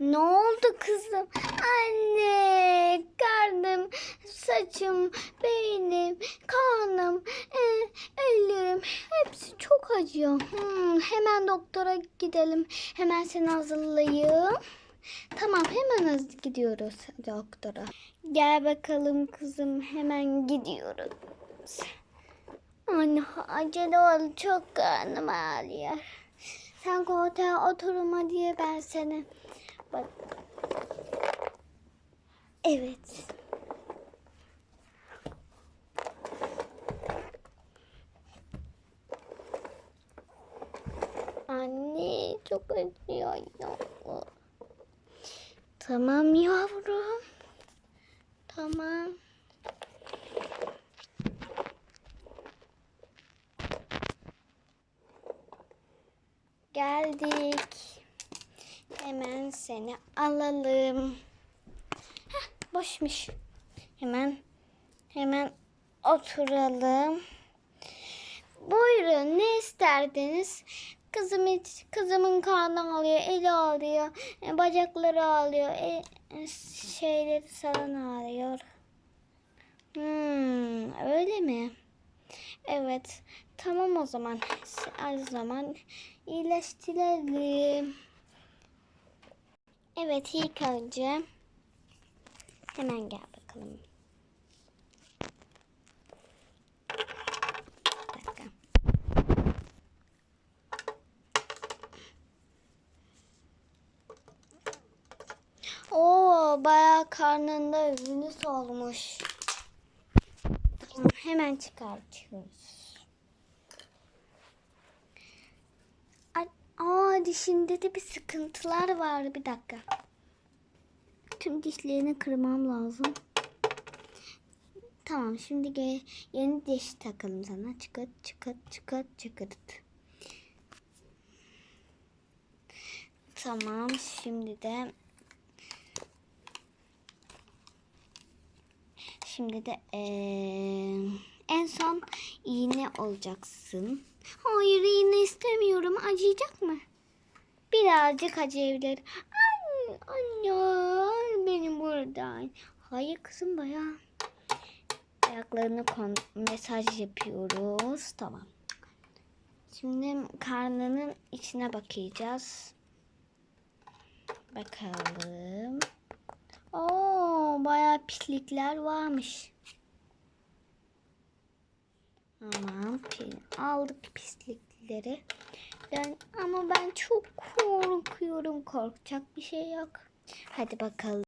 Ne oldu kızım? Anne, karnım, saçım, beynim, karnım, e, ellerim hepsi çok acıyor. Hmm, hemen doktora gidelim. Hemen seni hazırlayayım. Tamam hemen hız gidiyoruz doktora. Gel bakalım kızım hemen gidiyoruz. Anne acele ol çok karnım ağrıyor. Sen koltuğa oturma diye ben seni bak. Evet. Anne çok acıyor ya. Tamam yavrum. Tamam. Geldik. Hemen seni alalım. Heh, boşmuş. Hemen hemen oturalım. Buyurun ne isterdiniz? Kızım hiç, kızımın karnı ağlıyor, eli ağlıyor, e, bacakları ağlıyor, e, e, şeyleri falan ağlıyor. Hmm, öyle mi? Evet. Tamam o zaman. O zaman iyileştirelim. Evet ilk önce hemen gel bakalım. Oo bayağı karnında Venüs olmuş. Tamam, hemen çıkartıyoruz. Ay, Aa dişinde de bir sıkıntılar var. Bir dakika. Tüm dişlerini kırmam lazım. Tamam şimdi yeni diş takalım sana. Çıkart çıkart çıkart çıkart. Tamam şimdi de Şimdi de eee, en son iğne olacaksın. Hayır iğne istemiyorum. Acıyacak mı? Birazcık acıyabilir. Anne, anne benim buradan. Hayır kızım bayağı. Ayaklarını kon mesaj yapıyoruz. Tamam. Şimdi karnının içine bakacağız. Bakalım. Oo, bayağı pislikler varmış. Tamam, aldık pislikleri. Ben ama ben çok korkuyorum. Korkacak bir şey yok. Hadi bakalım.